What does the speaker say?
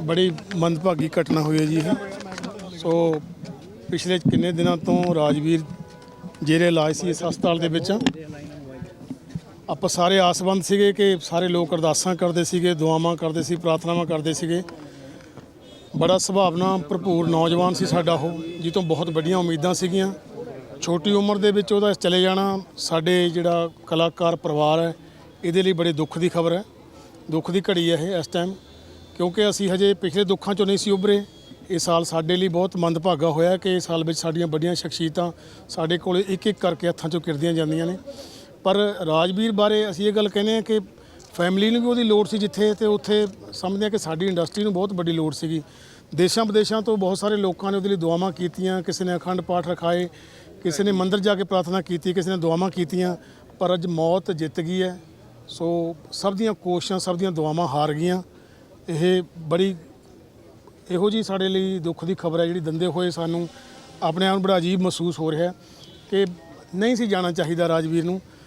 ਬੜੀ ਮੰਦਭਾਗੀ ਘਟਨਾ ਹੋਈ ਹੈ ਜੀ ਇਹ। ਸੋ ਪਿਛਲੇ ਕਿੰਨੇ ਦਿਨਾਂ ਤੋਂ ਰਾਜਵੀਰ ਜੇਰੇ ਇਲਾਜ ਸੀ ਇਸ ਹਸਪਤਾਲ ਦੇ ਵਿੱਚ। ਆਪਾਂ ਸਾਰੇ ਆਸਵੰਦ ਸੀਗੇ ਕਿ ਸਾਰੇ ਲੋਕ ਅਰਦਾਸਾਂ ਕਰਦੇ ਸੀਗੇ, ਦੁਆਵਾਂ ਕਰਦੇ ਸੀ, ਪ੍ਰਾਰਥਨਾਵਾਂ ਕਰਦੇ ਸੀਗੇ। ਬੜਾ ਸੁਭਾਵਨਾ ਭਰਪੂਰ ਨੌਜਵਾਨ ਸੀ ਸਾਡਾ ਉਹ ਜਿਹ ਤੋਂ ਬਹੁਤ ਵੱਡੀਆਂ ਉਮੀਦਾਂ ਸੀਗੀਆਂ। ਛੋਟੀ ਉਮਰ ਦੇ ਵਿੱਚ ਉਹਦਾ ਚਲੇ ਜਾਣਾ ਸਾਡੇ ਜਿਹੜਾ ਕਲਾਕਾਰ ਪਰਿਵਾਰ ਹੈ, ਇਹਦੇ ਲਈ ਬੜੇ ਦੁੱਖ ਦੀ ਖਬਰ ਹੈ। ਦੁੱਖ ਦੀ ਘੜੀ ਹੈ ਇਹ ਇਸ ਟਾਈਮ ਕਿਉਂਕਿ ਅਸੀਂ ਹਜੇ ਪਿਛਲੇ ਦੁੱਖਾਂ ਚੋਂ ਨਹੀਂ ਸੀ ਉਭਰੇ। ਇਹ ਸਾਲ ਸਾਡੇ ਲਈ ਬਹੁਤ ਮੰਦਭਾਗਾ ਹੋਇਆ ਕਿ ਇਸ ਸਾਲ ਵਿੱਚ ਸਾਡੀਆਂ ਵੱਡੀਆਂ ਸ਼ਖਸੀਅਤਾਂ ਸਾਡੇ ਕੋਲ ਇੱਕ ਇੱਕ ਕਰਕੇ ਹੱਥਾਂ ਚੋਂ ਕਿਰਦੀਆਂ ਜਾਂਦੀਆਂ ਨੇ। ਪਰ ਰਾਜਵੀਰ ਬਾਰੇ ਅਸੀਂ ਇਹ ਗੱਲ ਕਹਿੰਦੇ ਹਾਂ ਕਿ ਫੈਮਿਲੀ ਨੂੰ ਵੀ ਉਹਦੀ ਲੋੜ ਸੀ ਜਿੱਥੇ ਤੇ ਉੱਥੇ ਸਮਝਦੇ ਹਾਂ ਕਿ ਸਾਡੀ ਇੰਡਸਟਰੀ ਨੂੰ ਬਹੁਤ ਵੱਡੀ ਲੋੜ ਸੀਗੀ। ਦੇਸ਼ਾਂ ਵਿਦੇਸ਼ਾਂ ਤੋਂ ਬਹੁਤ ਸਾਰੇ ਲੋਕਾਂ ਨੇ ਉਹਦੇ ਲਈ ਦੁਆਵਾਂ ਕੀਤੀਆਂ, ਕਿਸੇ ਨੇ ਅਖੰਡ ਪਾਠ ਰਖਾਏ, ਕਿਸੇ ਨੇ ਮੰਦਰ ਜਾ ਕੇ ਪ੍ਰਾਰਥਨਾ ਕੀਤੀ, ਕਿਸੇ ਨੇ ਦੁਆਵਾਂ ਕੀਤੀਆਂ, ਪਰ ਅੱਜ ਮੌਤ ਜਿੱਤ ਗਈ ਹੈ। ਸੋ ਸਭ ਦੀਆਂ ਕੋਸ਼ਿਸ਼ਾਂ, ਸਭ ਦੀਆਂ ਦੁਆਵਾਂ ਹਾਰ ਗਈਆਂ। ਇਹ ਬੜੀ ਇਹੋ ਜੀ ਸਾਡੇ ਲਈ ਦੁੱਖ ਦੀ ਖਬਰ ਹੈ ਜਿਹੜੀ ਦੰਦੇ ਹੋਏ ਸਾਨੂੰ ਆਪਣੇ ਆਪ ਨੂੰ ਬੜਾ ਅਜੀਬ ਮਹਿਸੂਸ ਹੋ ਰਿਹਾ ਕਿ ਨਹੀਂ ਸੀ ਜਾਣਾ ਚਾਹੀਦਾ ਰਾਜਵੀਰ ਨੂੰ।